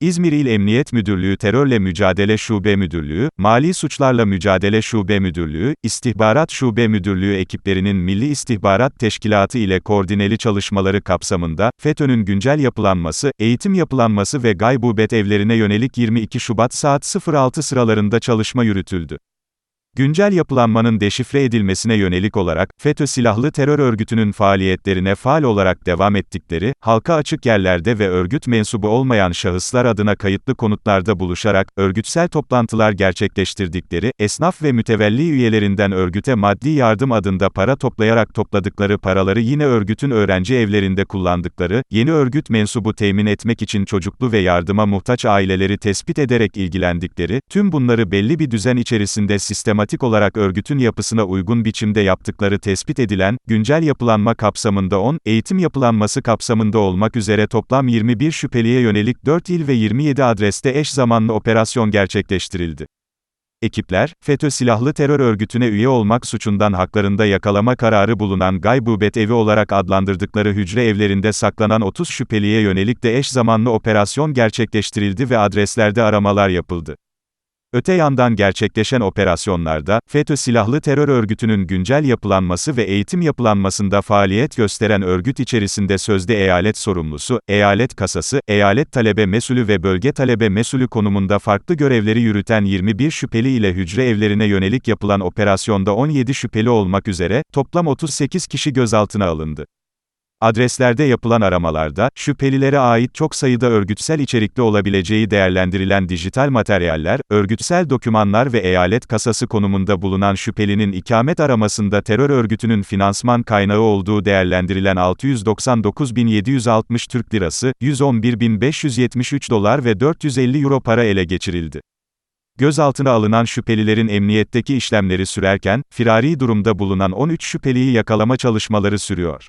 İzmir İl Emniyet Müdürlüğü Terörle Mücadele Şube Müdürlüğü, Mali Suçlarla Mücadele Şube Müdürlüğü, İstihbarat Şube Müdürlüğü ekiplerinin Milli İstihbarat Teşkilatı ile koordineli çalışmaları kapsamında, FETÖ'nün güncel yapılanması, eğitim yapılanması ve gaybubet evlerine yönelik 22 Şubat saat 06 sıralarında çalışma yürütüldü. Güncel yapılanmanın deşifre edilmesine yönelik olarak, FETÖ silahlı terör örgütünün faaliyetlerine faal olarak devam ettikleri, halka açık yerlerde ve örgüt mensubu olmayan şahıslar adına kayıtlı konutlarda buluşarak, örgütsel toplantılar gerçekleştirdikleri, esnaf ve mütevelli üyelerinden örgüte maddi yardım adında para toplayarak topladıkları paraları yine örgütün öğrenci evlerinde kullandıkları, yeni örgüt mensubu temin etmek için çocuklu ve yardıma muhtaç aileleri tespit ederek ilgilendikleri, tüm bunları belli bir düzen içerisinde sistematik olarak örgütün yapısına uygun biçimde yaptıkları tespit edilen, güncel yapılanma kapsamında 10, eğitim yapılanması kapsamında olmak üzere toplam 21 şüpheliye yönelik 4 il ve 27 adreste eş zamanlı operasyon gerçekleştirildi. Ekipler, FETÖ silahlı terör örgütüne üye olmak suçundan haklarında yakalama kararı bulunan gaybubet evi olarak adlandırdıkları hücre evlerinde saklanan 30 şüpheliye yönelik de eş zamanlı operasyon gerçekleştirildi ve adreslerde aramalar yapıldı. Öte yandan gerçekleşen operasyonlarda, FETÖ silahlı terör örgütünün güncel yapılanması ve eğitim yapılanmasında faaliyet gösteren örgüt içerisinde sözde eyalet sorumlusu, eyalet kasası, eyalet talebe mesulü ve bölge talebe mesulü konumunda farklı görevleri yürüten 21 şüpheli ile hücre evlerine yönelik yapılan operasyonda 17 şüpheli olmak üzere, toplam 38 kişi gözaltına alındı. Adreslerde yapılan aramalarda, şüphelilere ait çok sayıda örgütsel içerikli olabileceği değerlendirilen dijital materyaller, örgütsel dokümanlar ve eyalet kasası konumunda bulunan şüphelinin ikamet aramasında terör örgütünün finansman kaynağı olduğu değerlendirilen 699.760 Türk Lirası, 111.573 dolar ve 450 Euro para ele geçirildi. Gözaltına alınan şüphelilerin emniyetteki işlemleri sürerken, firari durumda bulunan 13 şüpheliyi yakalama çalışmaları sürüyor.